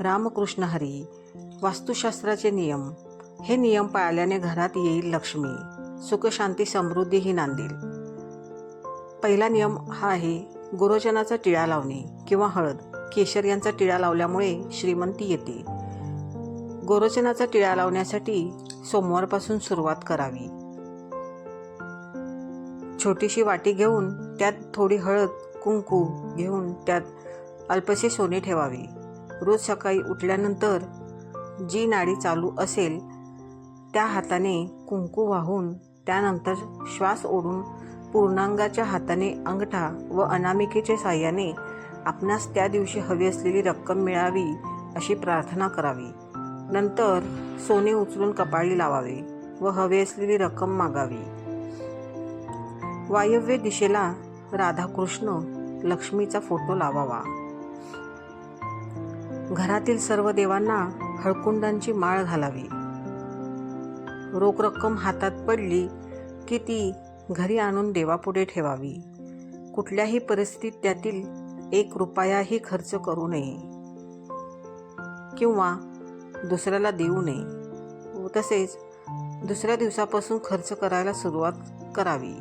रामकृष्ण हरी वास्तुशास्त्राचे नियम. हे नियम पाळल्याने घरात येईल लक्ष्मी. सुखशांती समृद्धी ही नांदेल. पहिला नियम हा आहे गुरुजनाचा टिळा लावणे किंवा हळद. केशर यांचा टिळा लावल्यामुळे श्रीमंती येते. गोरोचनाचा टिळा लावण्यासाठी सोमवारपासून सुरुवात करावी. छोटीशी वाटी घेऊन त्यात थोडी हळद कुंकू घेऊन त्यात अल्पसे सोने ठेवावे. रोज सकाळी उठल्यानंतर जी नाडी चालू असेल त्या हाताने कुंकू वाहून त्यानंतर श्वास ओढून पूर्णांगाच्या हाताने अंगठा व अनामिकेच्या साह्याने आपणास त्या दिवशी हवी असलेली रक्कम मिळावी अशी प्रार्थना करावी. नंतर सोने उचलून कपाळी लावावे व हवी असलेली रक्कम मागावी. वायव्य दिशेला राधाकृष्ण लक्ष्मीचा फोटो लावावा. घरातील सर्व देवांना हळकुंडांची माळ घालावी. रोख रक्कम हातात पडली की ती घरी आणून देवापुढे ठेवावी. कुठल्याही परिस्थितीत त्यातील एक रुपयाही खर्च करू नये. किंवा दुसऱ्याला देऊ नये. तसेच दुसऱ्या दिवसापासून खर्च करायला सुरुवात करावी.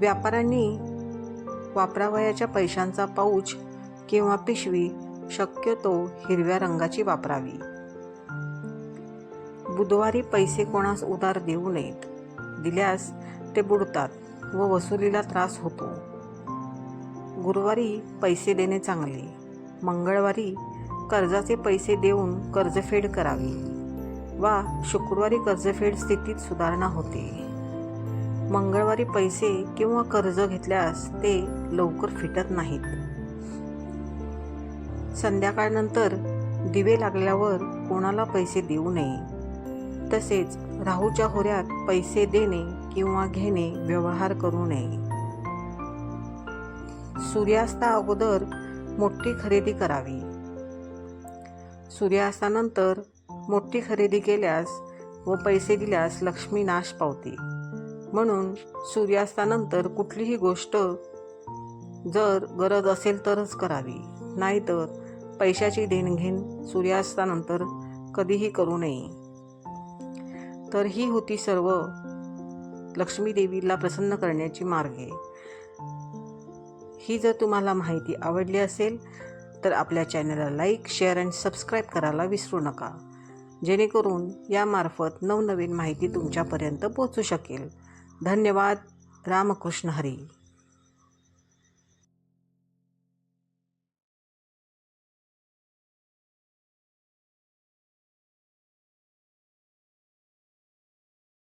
व्यापाऱ्यांनी वापरावयाच्या पैशांचा पाऊच किंवा पिशवी शक्यतो हिरव्या रंगाची वापरावी. बुधवारी पैसे कोणास उधार देऊ नयेत. दिल्यास ते बुडतात व वसुलीला त्रास होतो. गुरुवारी पैसे देणे चांगले. मंगळवारी कर्जाचे पैसे देऊन कर्जफेड करावी. वा शुक्रवारी कर्जफेड स्थितीत सुधारणा होते. मंगळवारी पैसे किंवा कर्ज घेतल्यास ते लवकर फिटत नाहीत. संध्याकाळनंतर दिवे लागल्यावर कोणाला पैसे देऊ नये. तसेच राहूच्या होऱ्यात पैसे देणे किंवा घेणे व्यवहार करू नये. सूर्यास्ता अगोदर मोठी खरेदी करावी. सूर्यास्तानंतर मोठी खरेदी केल्यास व पैसे दिल्यास लक्ष्मी नाश पावते. म्हणून सूर्यास्तानंतर कुठलीही गोष्ट जर गरज असेल तरच करावी. नाहीतर पैशाची देणघेण सूर्यास्तानंतर कधीही करू नये. तर ही होती सर्व लक्ष्मी देवीला प्रसन्न करण्याची मार्गे. ही जर तुम्हाला माहिती आवडली असेल तर आपल्या चॅनलला लाईक शेअर अँड सबस्क्राईब करायला विसरू नका. जेणेकरून यामार्फत नवनवीन माहिती तुमच्यापर्यंत पोचू शकेल. धन्यवाद. रामकृष्ण हरी.